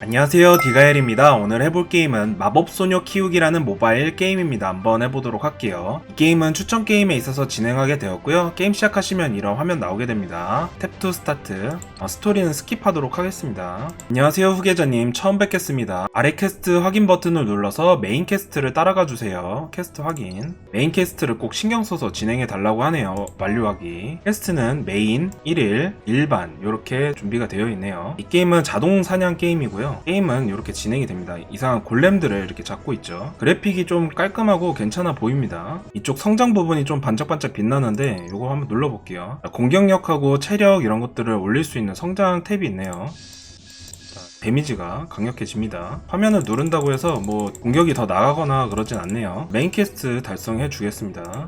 안녕하세요 디가엘입니다. 오늘 해볼 게임은 마법소녀 키우기라는 모바일 게임입니다. 한번 해보도록 할게요. 이 게임은 추천 게임에 있어서 진행하게 되었고요. 게임 시작하시면 이런 화면 나오게 됩니다. 탭투 스타트. 어, 스토리는 스킵하도록 하겠습니다. 안녕하세요 후계자님. 처음 뵙겠습니다. 아래 캐스트 확인 버튼을 눌러서 메인 캐스트를 따라가 주세요. 캐스트 확인. 메인 캐스트를 꼭 신경 써서 진행해 달라고 하네요. 완료하기. 캐스트는 메인 1일 일반 이렇게 준비가 되어 있네요. 이 게임은 자동 사냥 게임이고요 게임은 이렇게 진행이 됩니다 이상한 골렘들을 이렇게 잡고 있죠 그래픽이 좀 깔끔하고 괜찮아 보입니다 이쪽 성장 부분이 좀 반짝반짝 빛나는데 이거 한번 눌러볼게요 공격력하고 체력 이런 것들을 올릴 수 있는 성장 탭이 있네요 자, 데미지가 강력해집니다. 화면을 누른다고 해서 뭐 공격이 더 나가거나 그러진 않네요. 메인 퀘스트 달성해 주겠습니다.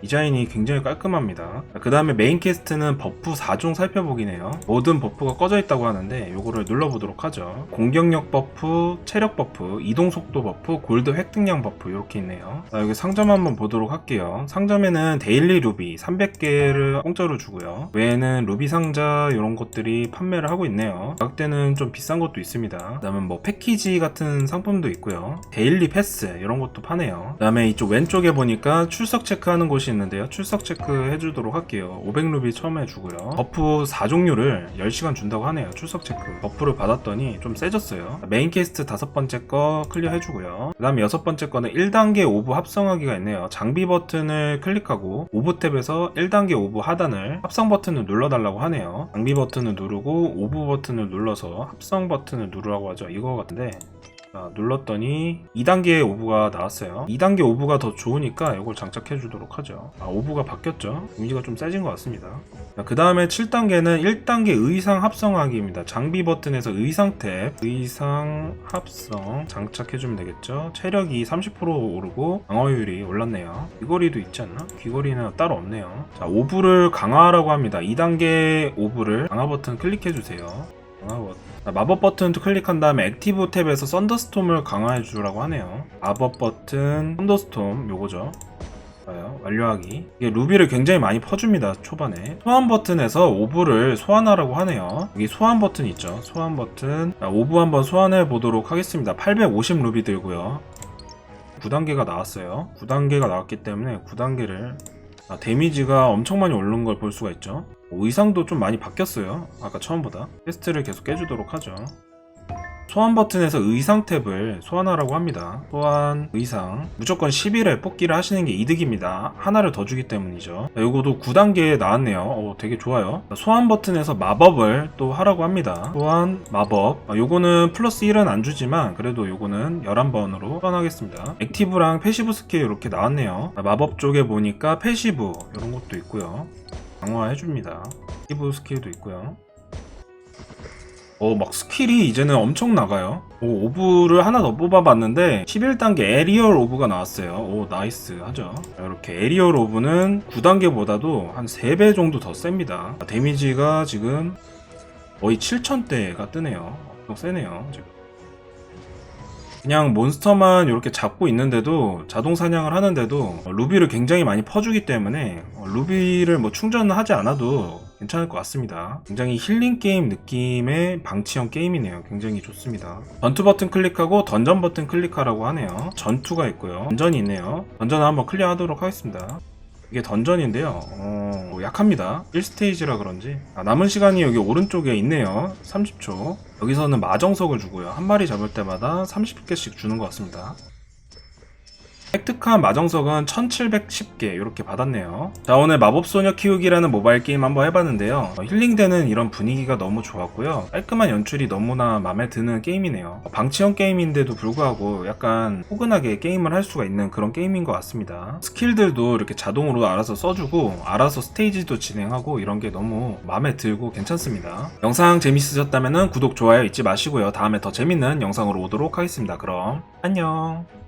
디자인이 굉장히 깔끔합니다. 그 다음에 메인 퀘스트는 버프 4종 살펴보기네요. 모든 버프가 꺼져 있다고 하는데 요거를 눌러보도록 하죠. 공격력 버프, 체력 버프, 이동 속도 버프, 골드 획득량 버프 이렇게 있네요. 자, 여기 상점 한번 보도록 할게요. 상점에는 데일리 루비 300개를 공짜로 주고요. 외에는 루비 상자 이런 것들이 판매를 하고 있네요. 가격대는 좀 비싼 것도 있습니다. 그 다음에 뭐 패키지 같은 상품도 있고요. 데일리 패스 이런 것도 파네요. 그 다음에 이쪽 왼쪽에 보니까 출석 체크하는 곳이 있는데요. 출석 체크 해주도록 할게요. 500루비 처음에 주고요. 버프 4종류를 10시간 준다고 하네요. 출석 체크. 버프를 받았더니 좀 세졌어요. 메인 퀘스트 다섯 번째 거 클리어 해주고요. 그 다음에 여섯 번째 거는 1단계 오브 합성하기가 있네요. 장비 버튼을 클릭하고 오브 탭에서 1단계 오브 하단을 합성 버튼을 눌러달라고 하네요. 장비 버튼을 누르고 오브 버튼을 눌러서 합성 버튼을 누르라고 하죠. 이거 같은데 자, 눌렀더니 2단계의 오브가 나왔어요. 2단계 오브가 더 좋으니까 이걸 장착해 주도록 하죠. 아, 오브가 바뀌었죠. 이미지가 좀 세진 것 같습니다. 그 다음에 7단계는 1단계 의상 합성하기입니다. 장비 버튼에서 의상 탭, 의상 합성 장착해주면 되겠죠. 체력이 30% 오르고 방어율이 올랐네요. 귀걸이도 있지 않나? 귀걸이는 따로 없네요. 자, 오브를 강화하라고 합니다. 2단계 오브를 강화 버튼 클릭해주세요. 강화 버튼. 자, 마법 버튼도 클릭한 다음에 액티브 탭에서 썬더스톰을 강화해 주라고 하네요. 마법 버튼, 썬더스톰 요거죠. 완료하기. 이게 루비를 굉장히 많이 퍼줍니다. 초반에. 소환 버튼에서 오브를 소환하라고 하네요. 여기 소환 버튼 있죠. 소환 버튼. 자, 오브 한번 소환해 보도록 하겠습니다. 850 루비 들고요. 9단계가 나왔어요. 9단계가 나왔기 때문에 9단계를 아, 데미지가 엄청 많이 오른 걸 볼 수가 있죠. 의상도 좀 많이 바뀌었어요. 아까 처음보다. 테스트를 계속 깨주도록 하죠. 소환 버튼에서 의상 탭을 소환하라고 합니다. 소환, 의상. 무조건 10일에 뽑기를 하시는 게 이득입니다. 하나를 더 주기 때문이죠. 자, 요거도 9단계에 나왔네요. 어, 되게 좋아요. 자, 소환 버튼에서 마법을 또 하라고 합니다. 소환, 마법. 아, 요거는 플러스 1은 안 주지만 그래도 요거는 11번으로 소환하겠습니다. 액티브랑 패시브 스킬 이렇게 나왔네요. 자, 마법 쪽에 보니까 패시브 이런 것도 있고요. 강화해줍니다. 액티브 스킬도 있고요. 어, 막 스킬이 이제는 엄청 나가요. 오, 오브를 하나 더 뽑아봤는데 11단계 에리얼 오브가 나왔어요. 오, 나이스 하죠. 자, 이렇게 에리얼 오브는 9단계보다도 한 3배 정도 더 셉니다. 데미지가 지금 거의 7000대가 뜨네요. 엄청 세네요. 지금. 그냥 몬스터만 이렇게 잡고 있는데도 자동 사냥을 하는데도 어, 루비를 굉장히 많이 퍼주기 때문에 어, 루비를 뭐 충전을 하지 않아도 괜찮을 것 같습니다. 굉장히 힐링 게임 느낌의 방치형 게임이네요. 굉장히 좋습니다. 전투 버튼 클릭하고 던전 버튼 클릭하라고 하네요. 전투가 있고요. 던전이 있네요. 던전 한번 클리어하도록 하겠습니다. 이게 던전인데요. 어, 약합니다. 1스테이지라 그런지. 아, 남은 시간이 여기 오른쪽에 있네요. 30초. 여기서는 마정석을 주고요. 한 마리 잡을 때마다 30개씩 주는 것 같습니다. 획득한 마정석은 1710개 이렇게 받았네요. 자 오늘 마법소녀 키우기라는 모바일 게임 한번 해봤는데요. 어, 힐링되는 이런 분위기가 너무 좋았고요. 깔끔한 연출이 너무나 마음에 드는 게임이네요. 어, 방치형 게임인데도 불구하고 약간 포근하게 게임을 할 수가 있는 그런 게임인 것 같습니다. 스킬들도 이렇게 자동으로 알아서 써주고 알아서 스테이지도 진행하고 이런 게 너무 마음에 들고 괜찮습니다. 영상 재밌으셨다면 구독, 좋아요 잊지 마시고요. 다음에 더 재밌는 영상으로 오도록 하겠습니다. 그럼 안녕